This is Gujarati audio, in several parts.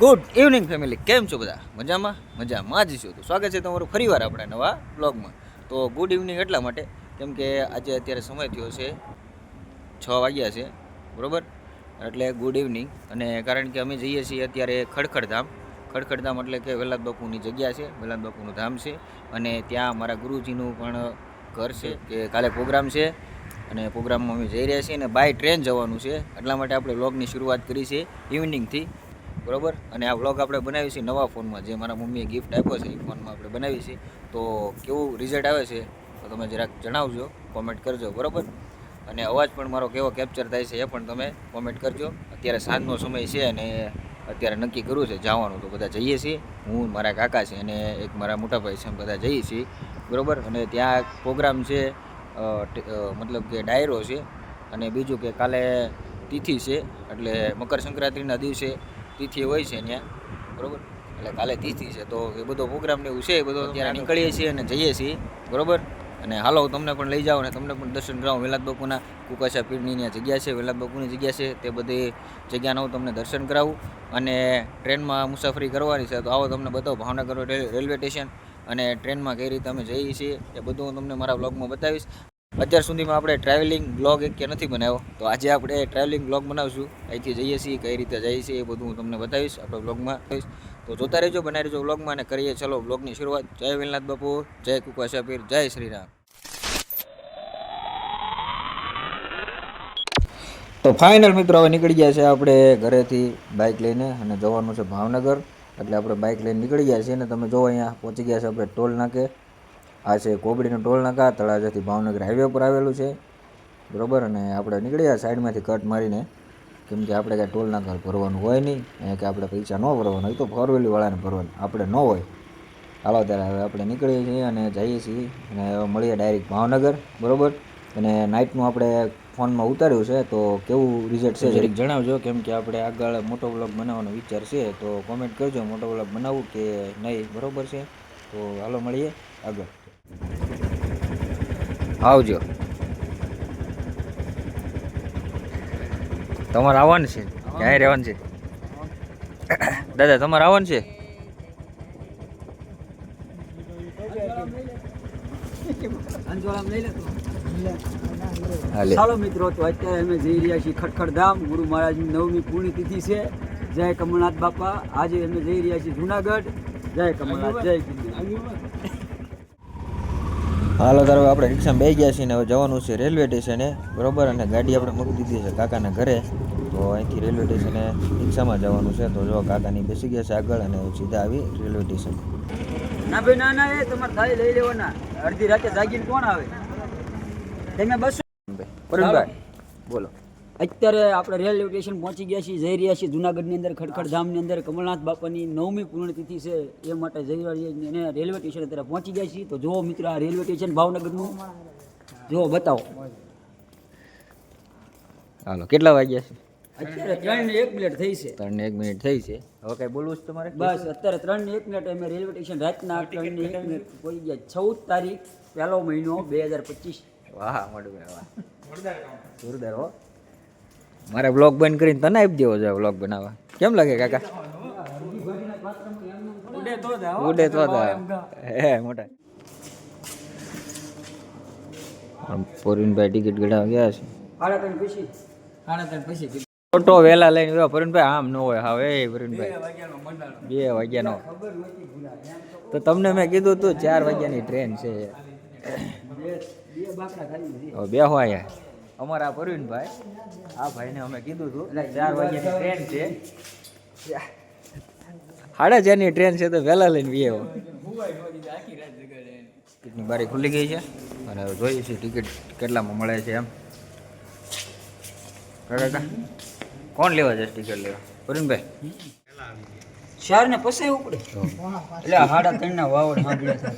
ગુડ ઇવનિંગ ફેમિલી કેમ છો બધા? મજામાં? મજામાં જ છો. તો સ્વાગત છે તમારું ફરીવાર આપણા નવા બ્લોગમાં તો ગુડ ઇવનિંગ એટલા માટે, કેમ કે આજે અત્યારે સમય થયો છે છ વાગ્યા છે, બરાબર? એટલે ગુડ ઇવનિંગ અને કારણ કે અમે જઈએ છીએ અત્યારે ખડખડધામ ખડખડધામ એટલે કે વેલાદ બાપુની જગ્યા છે વેલાદ બાપુનું ધામ છે. અને ત્યાં મારા ગુરુજીનું પણ ઘર છે, કે કાલે પ્રોગ્રામ છે. અને પ્રોગ્રામમાં અમે જઈ રહ્યા છીએ અને બાય ટ્રેન જવાનું છે. એટલા માટે આપણે વ્લોગની શરૂઆત કરી છે ઇવનિંગથી બરોબર? અને આ વ્લોગ આપણે બનાવી છીએ નવા ફોનમાં, જે મારા મમ્મીએ ગિફ્ટ આપ્યો છે, એ ફોનમાં આપણે બનાવી છીએ તો કેવું રિઝલ્ટ આવે છે? તો તમે જરાક જણાવજો કોમેન્ટ કરજો, બરાબર? અને અવાજ પણ મારો કેવો કેપ્ચર થાય છે એ પણ તમે કોમેન્ટ કરજો. અત્યારે સાંજનો સમય છે અને અત્યારે નક્કી કરવું છે જવાનું, તો બધા જઈએ છીએ. હું, મારા કાકા છે અને એક મારા મોટા ભાઈ છે બધા જઈએ છીએ, બરાબર? અને ત્યાં પ્રોગ્રામ છે મતલબ કે ડાયરો છે. અને બીજું કે કાલે તિથિ છે, એટલે મકર સંક્રાંતિના દિવસે તિથિ હોય છે ત્યાં, બરોબર? એટલે કાલે તિથિ છે, તો એ બધો પ્રોગ્રામ ને એવું છે, એ બધો અત્યારે નીકળીએ છીએ અને જઈએ છીએ, બરોબર? અને હાલો તમને પણ લઈ જાઓ અને તમને પણ દર્શન કરાવો. વેલાદ બાપુના કુકાશા પીરની ત્યાં જગ્યા છે વેલાદ બાપુની જગ્યા છે, તે બધી જગ્યાનો હું તમને દર્શન કરાવું. અને ટ્રેનમાં મુસાફરી કરવાની છે, તો આવો તમને બતાવો, ભાવનગર રેલવે સ્ટેશન અને ટ્રેનમાં કઈ રીતે અમે જઈએ છીએ, એ બધું હું તમને મારા બ્લોગમાં બતાવીશ. અત્યાર સુધીમાં આપણે ટ્રાવેલિંગ બ્લોગ એક કે નથી બનાવ્યો. તો આજે આપણે ટ્રાવેલિંગ બ્લોગ બનાવશું. અહીંથી જઈએ છીએ, કઈ રીતે જઈએ છીએ એ બધું હું તમને બતાવીશ, આપણે બ્લોગમાં કહીશ તો જોતા રહેજો બનાવી રહેજો બ્લોગમાં અને કરીએ ચલો બ્લોગની શરૂઆત. જય વિલનાથ બાપુ, જય કુકવા પીર જય શ્રી રામ. તો ફાઇનલ મિત્રો હવે નીકળી ગયા છે આપણે ઘરેથી બાઇક લઈને અને જવાનું છે ભાવનગર. એટલે આપણે બાઇક લઈને નીકળી ગયા છીએ અને તમે જો અહીંયા પહોંચી ગયા છે આપણે ટોલ નાકે. આ છે કોબડીનું ટોલ નાકા, તળાજાથી ભાવનગર હાઈવે પર આવેલું છે. બરાબર? અને આપણે નીકળ્યા સાઈડમાંથી કટ મારીને. કેમ કે આપણે કાંઈ ટોલ નાકા ભરવાનું હોય નહીં. અહીંયા કે આપણે પૈસા ન ભરવાના હોય તો ફોર વાળાને ભરવાનું. આપણે ન હોય. હાલો, ત્યારે હવે આપણે નીકળીએ છીએ અને જઈએ છીએ. અને મળીએ ડાયરેક્ટ ભાવનગર. બરોબર? અને નાઇટનું આપણે ફોનમાં ઉતાર્યું છે, તો કેવું રિઝલ્ટ છે? જરીક જણાવજો. કેમ કે આપણે આગળ મોટો બ્લોગ બનાવવાનો વિચાર છે, તો કોમેન્ટ કરજો. મોટો બ્લોગ બનાવવું કે નહીં? બરાબર છે? તો હાલો, મળીએ આગળ. આવજો. તમારે આવવાનું છે? ક્યાંય રહેવાનું છે? દાદા, તમારે આવવાનું છે? ચાલો મિત્રો, તો અત્યારે અમે જઈ રહ્યા છીએ ખટખડ ગુરુ મહારાજની નવમી પૂર્ણ તિથિ છે. જય કમલનાથ બાપા. આજે અમે જઈ રહ્યા છીએ જુનાગઢ. જય કમલનાથ. જય. હાલો તારો આપણે રિક્ષામાં બેસી ગયા છીએ ને હવે જવાનું છે રેલવે સ્ટેશને. બરોબર? અને ગાડી આપણે મૂકી દીધી છે કાકાના ઘરે. તો અહીંથી રેલવે સ્ટેશને રિક્ષામાં જવાનું છે. તો જો કાકાની બેસી ગયા છે આગળ અને સીધા આવી રેલવે સ્ટેશન. ના ભાઈ ના ના એ તમારે થાળી લઈ લેવાના. અડધી રાતે જાગીને કોણ આવે? તમે બસ. પરમભાઈ બોલો. અત્યારે આપણે રેલવે સ્ટેશન પહોંચી ગયા છીએ જઈ રહ્યા છીએ જુનાગઢની અંદર ખડખડ ધામની અંદર કમલનાથ બાપાની નવમી પૂર્ણતિથિ છે એ માટે જઈ રહ્યા છીએ અને રેલવે સ્ટેશન અત્યારે પહોંચી ગયા છીએ. તો જુઓ મિત્રો આ રેલવે સ્ટેશન ભાવનગરનું. જુઓ બતાવો. હાલો કેટલા વાગ્યા છે? અત્યારે ત્રણ ને એક મિનિટ થઈ છે. ત્રણ એક મિનિટ થઈ છે. હવે કઈ બોલવું છે તમારે? બસ અત્યારે ત્રણ ને એક મિનિટ અમે રેલવે સ્ટેશન રાતના ત્રણ ને એક મિનિટ પહોંચી ગયા. ચૌદ તારીખ પહેલો મહિનો બે હજાર પચીસ. વાહ મોટું વાહ. જોરદાર હો. મારે બ્લોગ બંધ કરીને તને આપી દેવો જોઈએ બ્લોગ બનાવવા. કેમ લાગે કાકા? ઉડે તો. હે મોટા. પોરીનભાઈ ટિકિટ ગઢાવા ગયા છે. સાડા ત્રણ પછી. સાડા ત્રણ પછી ફોટો વેલા લઈને ગયો પરુણભાઈ આમ ન હોય. હવે એ પરિણભાઈ બે વાગ્યાનો તો તમને મેં કીધું તું ચાર વાગ્યાની ટ્રેન છે. બે હોય અમારા પરવીનભાઈ, આ ભાઈને અમે કીધું હતું ચાર વાગ્યાની ટ્રેન છે. સાડા ચારની ટ્રેન છે તો વહેલા લઈને વીએ ટિકિટની બારી ખુલી ગઈ છે. અને હવે જોઈએ છીએ ટિકિટ કેટલામાં મળે છે એમ. કોણ લેવા જશે ટિકિટ લેવા? પરવીનભાઈ. ચાર ને પસાયું પડે? એટલે સાડા ત્રણ ના વાવડ સાંભળ્યા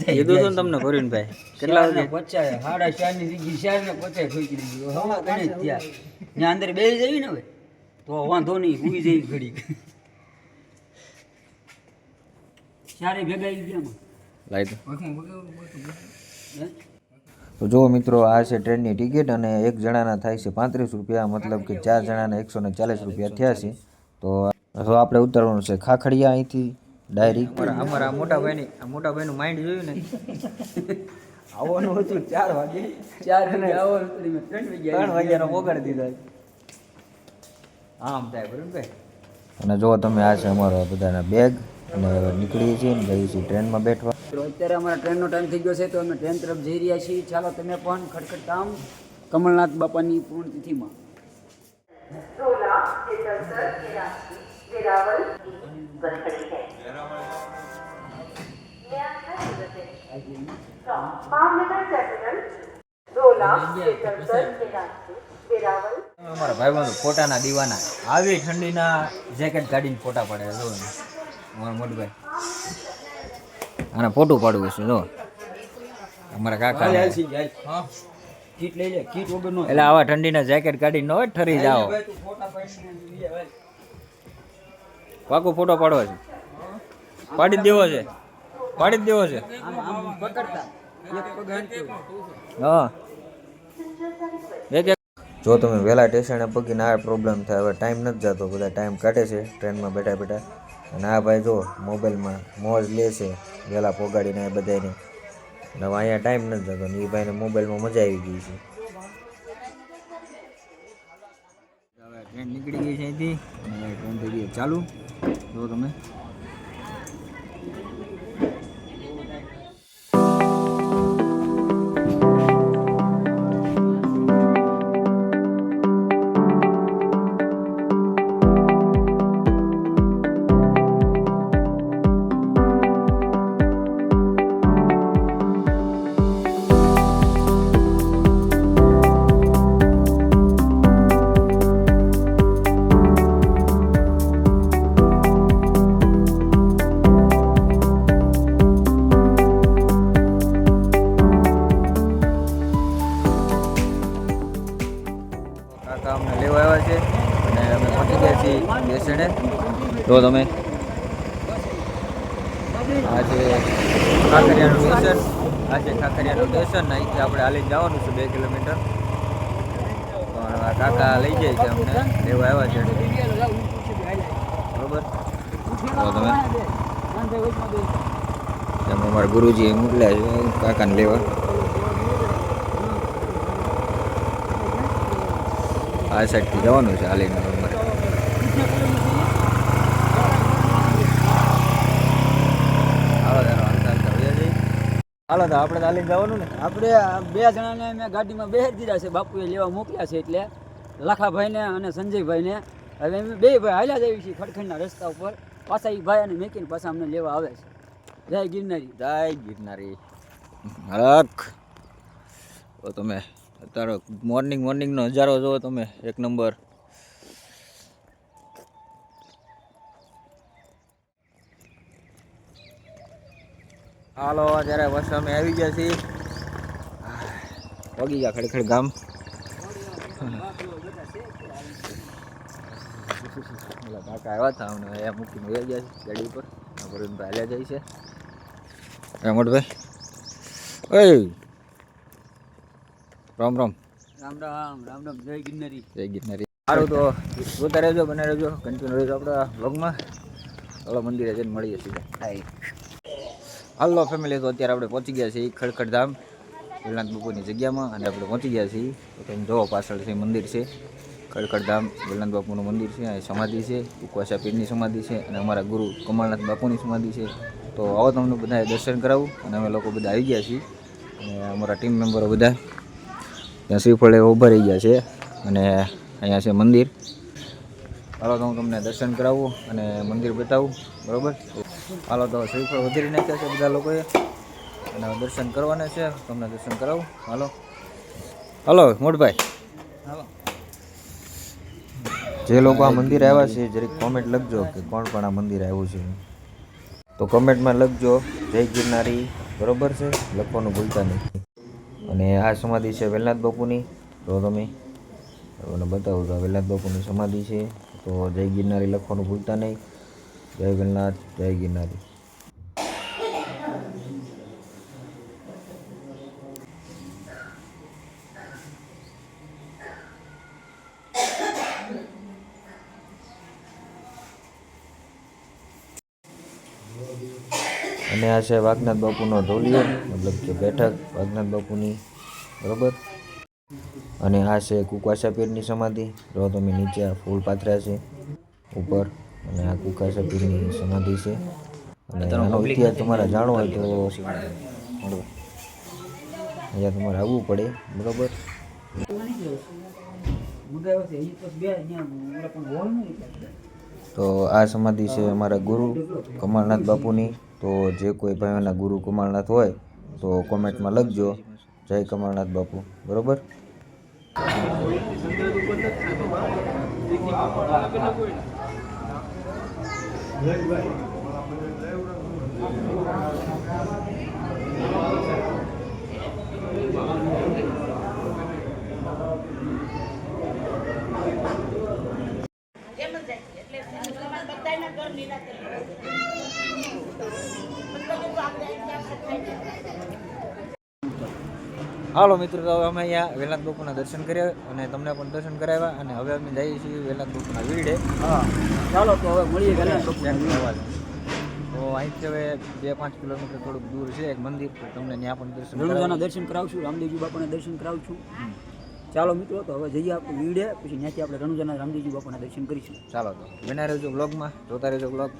કીધું હતું તમને પરવીનભાઈ કેટલા વાગે? પચાય સાડા ચારની જગ્યાએ ચાર ને પચાય ઠોકી દીધી હવા ગણે ત્યાં ત્યાં અંદર બે જવી ને હવે તો વાંધો નહીં હુઈ જઈ ઘડી ચારે ભેગાઈ ગયા લાઈ તો જુઓ મિત્રો આ છે ટ્રેનની ટિકિટ અને એક જણાના થાય છે પાંત્રીસ રૂપિયા મતલબ કે ચાર જણાના એકસો ને ચાલીસ રૂપિયા થયા છે. તો હવે આપણે ઉતારવાનું છે ખાખડિયા અહીંથી ડાયરેક્ટ અમારા મોટા ભાઈની મોટા ભાઈનું માઇન્ડ જોયું ને? આવવાનું હતું ચાર વાગે. ચાર અને ત્રણ વાગ્યાનો વગાડી દીધા. આમ થાય બરોબર અને જો તમે આ છે અમારા બધાના બેગ અને નીકળીએ છીએ ને જઈએ છીએ ટ્રેનમાં બેઠવા. અત્યારે અમારા ટ્રેનનો ટાઈમ થઈ ગયો છે તો અમે ટ્રેન તરફ જઈ રહ્યા છીએ. ચાલો તમે પણ ખડખડતામ કમલનાથ બાપાની પૂર્ણતિથિમાં સોલા કે દસ કે वेरावल बन खड़ी है भावनगर टर्मिनल सोलह सितंबर की राशि वेरावल અમારા ભાઈબંધો ફોટાના દીવાના આવી ઠંડીના જેકેટ કાઢીને ફોટા પડે જો ને અમારા મોટભાઈ આને ફોટું પાડવું છે જો અમારા કાકા કીટ લઈ લે કીટ વગરનો એટલે આવા ઠંડીના જેકેટ કાઢીને હોય ઠરી જાઓ પાકો ફોટો પાડવો છે. પાડી દેવો છે. પાડી દેવો છે. હા. જો તમે વહેલા સ્ટેશને પગીને આ પ્રોબ્લેમ થાય, હવે ટાઈમ નથી જતો, બધા ટાઈમ કાઢે છે, ટ્રેનમાં બેઠા બેઠા. અને આ ભાઈ જો મોબાઈલમાં મોજ લે છે, વહેલા પોગાડીને બધાને હવે અહીંયા ટાઈમ નથી જતો, ને એ ભાઈને મોબાઈલમાં મજા આવી ગઈ છે. ટ્રેન નીકળી ગઈ છે અહીંથી. ટ્રેન થઈ ગઈ ચાલુ. જો તમે. અમે પહોંચી ગયા છીએ બેસણે. તો તમે આજે ખાખરિયાનું સ્ટેશન આજે ખાખરિયાનું સ્ટેશન અહીંથી આપણે હાલી જવાનું છે બે કિલોમીટર. પણ કાકા લઈ જાય છે અમને, લેવા આવ્યા છે. બરોબર? તો તમે. અમારા ગુરુજી મોકલ્યા છે, કાકાને લેવા. આ સાઈડથી જવાનું છે હાલીને અમારે હાલો. હાલો તો આપણે તો હાલીને જવાનું ને. આપણે બે જણાને મેં ગાડીમાં બેસી દીધા છે. બાપુએ લેવા મોકલ્યા છે એટલે લાખાભાઈને અને સંજયભાઈને. હવે અમે બે ભાઈ હાલ્યા જઈએ છીએ ખડખડના રસ્તા ઉપર. પાછા એ ભાઈ અને મેકીને પાછા અમને લેવા આવે છે. જય ગિરનારી. જય ગિરનારી. હરખ તો તમે. અત્યારે મોર્નિંગ મોર્નિંગનો નજારો જુઓ તમે, એક નંબર હાલો, અત્યારે બસ અમે આવી ગયા છીએ. પગી ગયા ખડખડ ગામ. કાકા આવ્યા હતા અમને અહીંયા મૂકીને વહી ગયા છે ગાડી ઉપર. વરુણભાઈ હાલ્યા જાય છે. રમણભાઈ ઓય! રામ રામ. રામ રામ રામ રામ. જય ગિરનારી. જય ગિરનારી. સારું તો જોતા રહેજો બને રહેજો. કન્ટિન્યુ રહેજો આપણા બ્લોગમાં ચાલો મંદિરે જઈને મળીએ સીધા. હાલો ફેમિલી તો અત્યારે આપણે પહોંચી ગયા છીએ ખડખડધામ ધામ બાપુની જગ્યામાં અને આપણે પહોંચી ગયા છીએ. તો તમે જોવો પાછળ છે મંદિર છે. ખડખડધામ ધામ બાપુનું મંદિર છે અહીં સમાધિ છે ઉપવાસા પીરની સમાધિ છે અને અમારા ગુરુ કમળનાથ બાપુની સમાધિ છે. તો આવો તમને બધાએ દર્શન કરાવું અને અમે લોકો બધા આવી ગયા છીએ. અને અમારા ટીમ મેમ્બરો બધા ત્યાં શ્રીફળે ઊભા રહી ગયા છે અને અહીંયા છે મંદિર. હાલો તો હું તમને દર્શન કરાવું અને મંદિર બતાવું બરાબર? હાલો તો શ્રીફળ વધારી નાખ્યા છે બધા લોકોએ. અને દર્શન કરવાના છે તમને દર્શન કરાવું. હાલો. હાલો મોટભાઈ. જે લોકો આ મંદિર આવ્યા છે જરીક કોમેન્ટ લખજો કે કોણ કોણ આ મંદિર આવ્યું છે. તો કોમેન્ટમાં લખજો જય ગિરનારી બરોબર છે? લખવાનું ભૂલતા નહીં. અને આ સમાધિ છે વેલનાથ બાપુની. તો તમે તમને બતાવું તો આ વેલનાથ બાપુની સમાધિ છે. તો જય ગિરનારી લખવાનું ભૂલતા નહીં. જય વેલનાથ, જય ગિરનારી અને આ છે વાઘનાથ બાપુનો ઢોલિયો મતલબ કે બેઠક વાઘનાથ બાપુની બરોબર? અને આ છે કુકાશા પીરની સમાધિ. જો તમે નીચે આ ફૂલ પાથર્યા છે ઉપર અને આ કુકાશા પીરની સમાધિ છે. અને આનો ઇતિહાસ તમારે જાણવો હોય તો. અહીંયા તમારે આવવું પડે બરોબર. તો આ સમાધિ છે અમારા ગુરુ કમલનાથ બાપુની. તો જે કોઈ ભાઈઓના ગુરુ કમળનાથ હોય તો કોમેન્ટમાં લખજો. જય કમળનાથ બાપુ. બરોબર? હાલો મિત્રો તો અમે અહીંયા વેલાંત બાપુના દર્શન કર્યા અને તમને પણ દર્શન કરાવ્યા અને હવે અમે જઈએ છીએ વેલાંત બાપુના વીડે ચાલો તો હવે મળીએ ક્યાંક તો અહીંથી હવે બે પાંચ કિલોમીટર થોડુંક દૂર છે એક મંદિર તો તમને ત્યાં પણ દર્શન દર્શન કરાવશું રામદેવજી બાપાના દર્શન કરાવશું. ચાલો મિત્રો તો હવે જઈએ આપણે વીડે પછી ત્યાંથી આપણે રણુજાના રામદેવજી બાપાના દર્શન કરીશું. ચાલો તો બના રહેજો બ્લોગમાં જોતા રહેજો બ્લોગ